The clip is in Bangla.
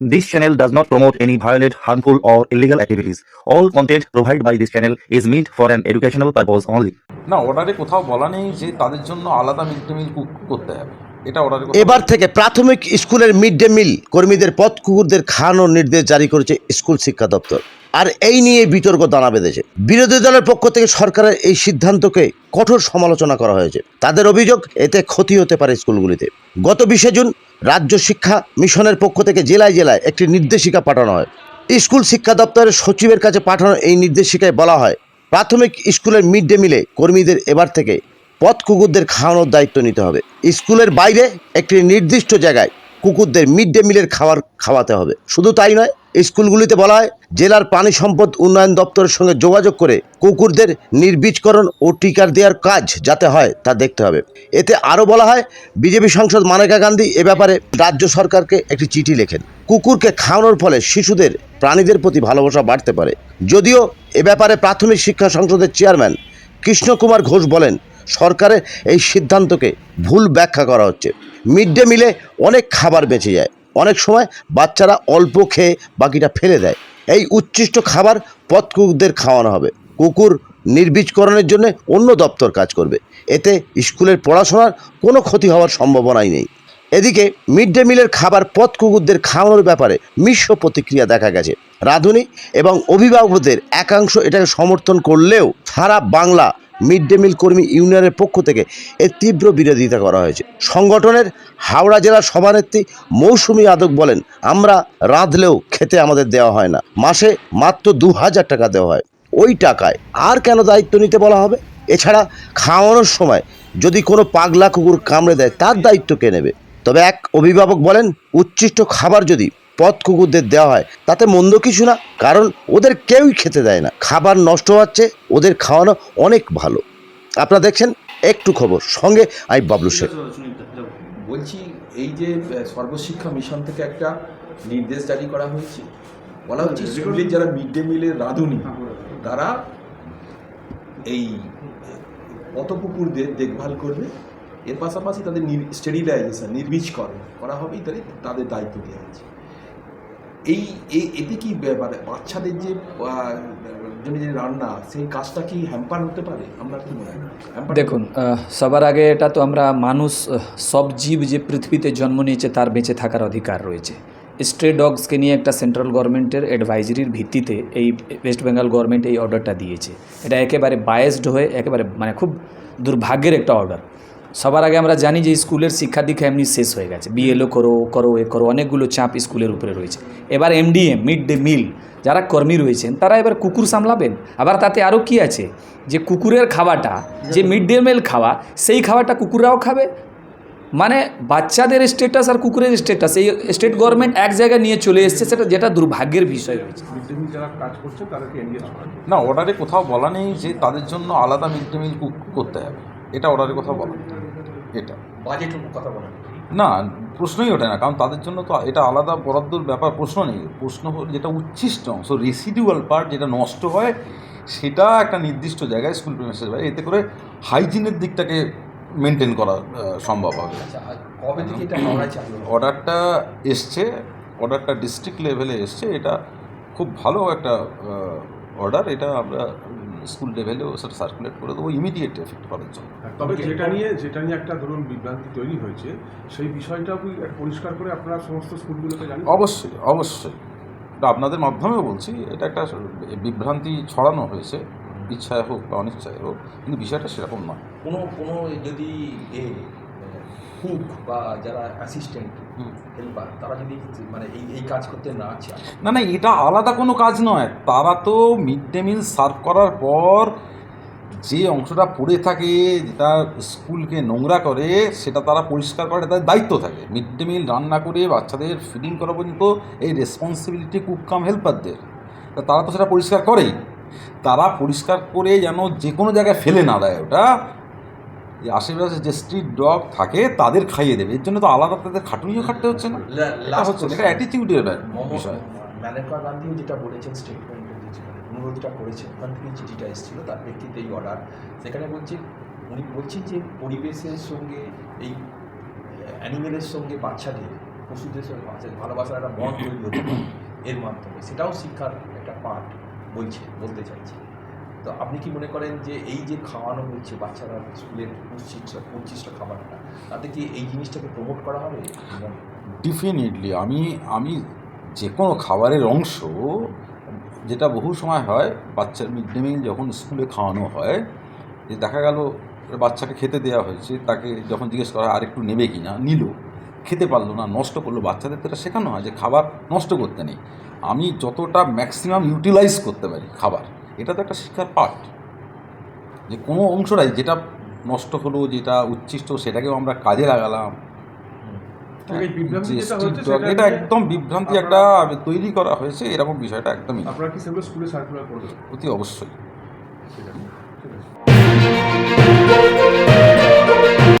This channel does not promote any violent, harmful, or illegal activities. All content provided by this channel is meant for an educational purpose only. না অর্ডারে কোথাও বলা নেই যে তাদের জন্য আলাদা মিড ডে মিল কুক করতে হবে এটা এবার থেকে প্রাথমিক স্কুলের মিড ডে মিল কর্মীদের পথ কুকুরদের খাওয়ানোর নির্দেশ জারি করেছে স্কুল শিক্ষা দপ্তর। আর এই নিয়ে বিতর্ক দানা বেঁধেছে। বিরোধী দলের পক্ষ থেকে সরকারের এই সিদ্ধান্তকে কঠোর সমালোচনা করা হয়েছে। তাদের অভিযোগ এতে ক্ষতি হতে পারে স্কুলগুলিতে। গত বিশে জুন রাজ্য শিক্ষা মিশনের পক্ষ থেকে জেলায় জেলায় একটি নির্দেশিকা পাঠানো হয়। স্কুল শিক্ষা দপ্তরের সচিবের কাছে পাঠানো এই নির্দেশিকায় বলা হয় প্রাথমিক স্কুলের মিড ডে মিলে কর্মীদের এবার থেকে পথ কুকুরদের খাওয়ানোর দায়িত্ব নিতে হবে। স্কুলের বাইরে একটি নির্দিষ্ট জায়গায় কুকুরদের মিড ডে মিলের খাবার খাওয়াতে হবে। শুধু তাই নয়, স্কুলগুলিতে বলা হয়, জেলার প্রাণী সম্পদ উন্নয়ন দপ্তরের সঙ্গে যোগাযোগ করে কুকুরদের নির্বীজকরণ ও টিকার দেওয়ার কাজ যাতে হয় তা দেখতে হবে। এতে আরও বলা হয়, বিজেপি সাংসদ মানেকা গান্ধী এ ব্যাপারে রাজ্য সরকারকে একটি চিঠি লেখেন। কুকুরকে খাওয়ানোর ফলে শিশুদের, প্রাণীদের প্রতি ভালোবাসা বাড়তে পারে। যদিও এ ব্যাপারে প্রাথমিক শিক্ষা সংসদের চেয়ারম্যান কৃষ্ণকুমার ঘোষ বলেন সরকারের এই সিদ্ধান্তকে ভুল ব্যাখ্যা করা হচ্ছে। মিড ডে মিলে অনেক খাবার বেঁচে যায়। অনেক সময় বাচ্চারা অল্প খেয়ে বাকিটা ফেলে দেয়। এই উচ্ছিষ্ট খাবার পথ কুকুরদের খাওয়ানো হবে। কুকুর নির্বীজকরণের জন্য অন্য দপ্তর কাজ করবে। এতে স্কুলের পড়াশোনার কোনো ক্ষতি হওয়ার সম্ভাবনাই নেই। এদিকে মিড ডে মিলের খাবার পথ কুকুরদের খাওয়ানোর ব্যাপারে মিশ্র প্রতিক্রিয়া দেখা গেছে। রাঁধুনি এবং অভিভাবকদের একাংশ এটাকে সমর্থন করলেও সারা বাংলা মিড ডে মিল কর্মী ইউনিয়নের পক্ষ থেকে এর তীব্র বিরোধিতা করা হয়েছে। সংগঠনের হাওড়া জেলার সভানেত্রী মৌসুমী আদক বলেন, আমরা রাঁধলেও খেতে আমাদের দেওয়া হয় না। মাসে মাত্র দু হাজার টাকা দেওয়া হয়। ওই টাকায় আর কেন দায়িত্ব নিতে বলা হবে? এছাড়া খাওয়ানোর সময় যদি কোনো পাগলা কুকুর কামড়ে দেয়, তার দায়িত্ব কে নেবে? তবে এক অভিভাবক বলেন, উচ্ছিষ্ট খাবার যদি পথ কুকুরদের দেওয়া হয়। তাতে মন্দ কিছু না কারণ ওদের কেউই খেতে দেয় না। খাবার নষ্ট হচ্ছে ওদের খাওয়ানো অনেক ভালো। আপনারা দেখছেন একটু খবর সঙ্গে আমি বাবলু শেখ। বলছি এই যে সর্বশিক্ষা মিশন থেকে একটা নির্দেশ জারি করা হয়েছে। বলা হচ্ছে স্কুলের যারা মিড ডে মিলের রাঁধুনি তারা এই পথকুকুরদের দেখভাল করবে। এর পাশাপাশি তাদের স্টেরিলাইজেশন নির্বীজকরণ করা। হবে ইত্যাদি তাদের দায়িত্ব দেওয়া হয়েছে। এই এতে কি ব্যাপারে বাচ্চাদের যে জন্য যে রান্না, সেই কাজটা কি মনে দেখুন সবার আগে এটা তো আমরা মানুষ সব জীব যে পৃথিবীতে জন্ম নিয়েছে তার বেঁচে থাকার অধিকার রয়েছে। স্ট্রে ডগসকে নিয়ে একটা সেন্ট্রাল গভর্নমেন্টের অ্যাডভাইজারির ভিত্তিতে এই ওয়েস্ট বেঙ্গল গভর্নমেন্ট এই অর্ডারটা দিয়েছে। এটা একেবারে বায়াসড হয়ে, একেবারে মানে খুব দুর্ভাগ্যের একটা অর্ডার সবার আগে আমরা জানি যে স্কুলের শিক্ষা দীক্ষা এমনি শেষ হয়ে গেছে। বিএলও করো করো এ করো অনেকগুলো চাপ স্কুলের উপরে রয়েছে। এবার এমডিএম মিড ডে মিল যারা কর্মী রয়েছেন তারা এবার কুকুর সামলাবেন। আবার তাতে আরও কি আছে? যে কুকুরের খাওয়াটা যে মিড ডে মিল খাওয়া সেই খাওয়াটা কুকুররাও খাবে? মানে বাচ্চাদের স্টেটাস আর কুকুরের স্টেটাস এই স্টেট গভর্নমেন্ট এক জায়গায় নিয়ে চলে এসছে সেটা যেটা দুর্ভাগ্যের বিষয় রয়েছে মিড ডে মিল যারা কাজ করছে তাদেরকে এনগেজ করা না অর্ডারে কোথাও বলা নেই যে তাদের জন্য আলাদা মিড ডে মিল কুক করতে হবে। এটা অর্ডারে কোথাও বলা নেই। এটা। বাজেট কথা বলা না প্রশ্নই ওঠে না কারণ তাদের জন্য তো এটা আলাদা বরাদ্দর ব্যাপার প্রশ্ন নেই। প্রশ্ন যেটা উচ্ছিষ্ট অংশ রেসিডুয়াল পার্ট যেটা নষ্ট হয় সেটা একটা নির্দিষ্ট জায়গায় স্কুল প্রিমিসেস বাইরে এতে করে হাইজিনের দিকটাকে মেনটেন করা সম্ভব হবে। আচ্ছা? অর্ডারটা এসছে অর্ডারটা ডিস্ট্রিক্ট লেভেলে এসছে এটা খুব ভালো একটা অর্ডার এটা আমরা স্কুল লেভেলেও সেটা সার্কুলেট করে দেবো ইমিডিয়েট এফেক্ট করার জন্য। তবে যেটা নিয়ে যেটা নিয়ে একটা ধরুন বিভ্রান্তি তৈরি হয়েছে সেই বিষয়টাও কি পরিষ্কার করে আপনারা সমস্ত স্কুলগুলোকে জানেন? অবশ্যই অবশ্যই। এটা আপনাদের মাধ্যমেও বলছি এটা একটা বিভ্রান্তি ছড়ানো হয়েছে ইচ্ছায় হোক বা অনিচ্ছায় হোক কিন্তু বিষয়টা সেরকম নয়। কোনো কোনো যদি কুক বা যারা অ্যাসিস্ট্যান্ট। হেল্পার তারা যদি মানে এই এই কাজ করতে না চায়। না না এটা আলাদা কোনো কাজ নয়। তারা তো মিড ডে মিল সার্ভ করার পর যে অংশটা পড়ে থাকে যেটা স্কুলকে নোংরা করে সেটা তারা পরিষ্কার করে তাদের দায়িত্ব থাকে। মিড ডে মিল রান্না করে বাচ্চাদের ফিডিং করা পর্যন্ত এই রেসপন্সিবিলিটি কুক কাম হেল্পারদের তা তারা তো সেটা পরিষ্কার করেই। তারা পরিষ্কার করে যেন যে কোনো জায়গায় ফেলে না দেয় ওটা যে আশেপাশে যে স্ট্রিট ডগ থাকে তাদের খাইয়ে দেবে। এর জন্য তো আলাদা তাদের খাটুনিও খাটতে হচ্ছে না। এটা হচ্ছে এটা অ্যাটিটিউডের বিষয়। ম্যানেকা গান্ধীও যেটা বলেছেন স্টেটমেন্টে অনুরোধটা করেছেন ওখান থেকে চিঠিটা এসেছিল তার প্রেক্ষিতে এই অর্ডার সেখানে বলছে উনি বলছেন যে পরিবেশের সঙ্গে এই অ্যানিমেলের সঙ্গে বাচ্চাদের পশুদের সঙ্গে ভালোবাসা- ভালোবাসার একটা বন্ড তৈরি হতে এর মাধ্যমে। সেটাও শিক্ষার একটা পার্ট বলছে বলতে চাইছে। তো আপনি কি মনে করেন যে এই যে খাওয়ানো হচ্ছে, বাচ্চারা স্কুলের পঁচিশটা পঁচিশটা খাবারটা তাতে কি এই জিনিসটাকে প্রমোট করা হবে? ডেফিনেটলি আমি আমি যে কোনো খাবারের অংশ, যেটা বহু সময় হয়, বাচ্চার মিড ডে মিল যখন স্কুলে খাওয়ানো হয়, যে দেখা গেল বাচ্চাকে খেতে দেওয়া হয়েছে, তাকে যখন জিজ্ঞেস করা আর একটু নেবে কি না নিল। খেতে পারল না, নষ্ট করল। বাচ্চাদের তো এটা শেখানো হয় যে খাবার নষ্ট করতে নেই। আমি যতটা ম্যাক্সিমাম ইউটিলাইজ করতে পারি খাবার। এটা তো একটা শিক্ষার পার্ট যে কোনো অংশটাই যেটা নষ্ট হলো যেটা উচ্ছিষ্ট সেটাকেও আমরা কাজে লাগালাম। এটা একদম বিভ্রান্তি একটা তৈরি করা হয়েছে এরকম বিষয়টা একদমই। আপনারা কি সেগুলো স্কুলে সার্কুলার করবেন অতি অবশ্যই।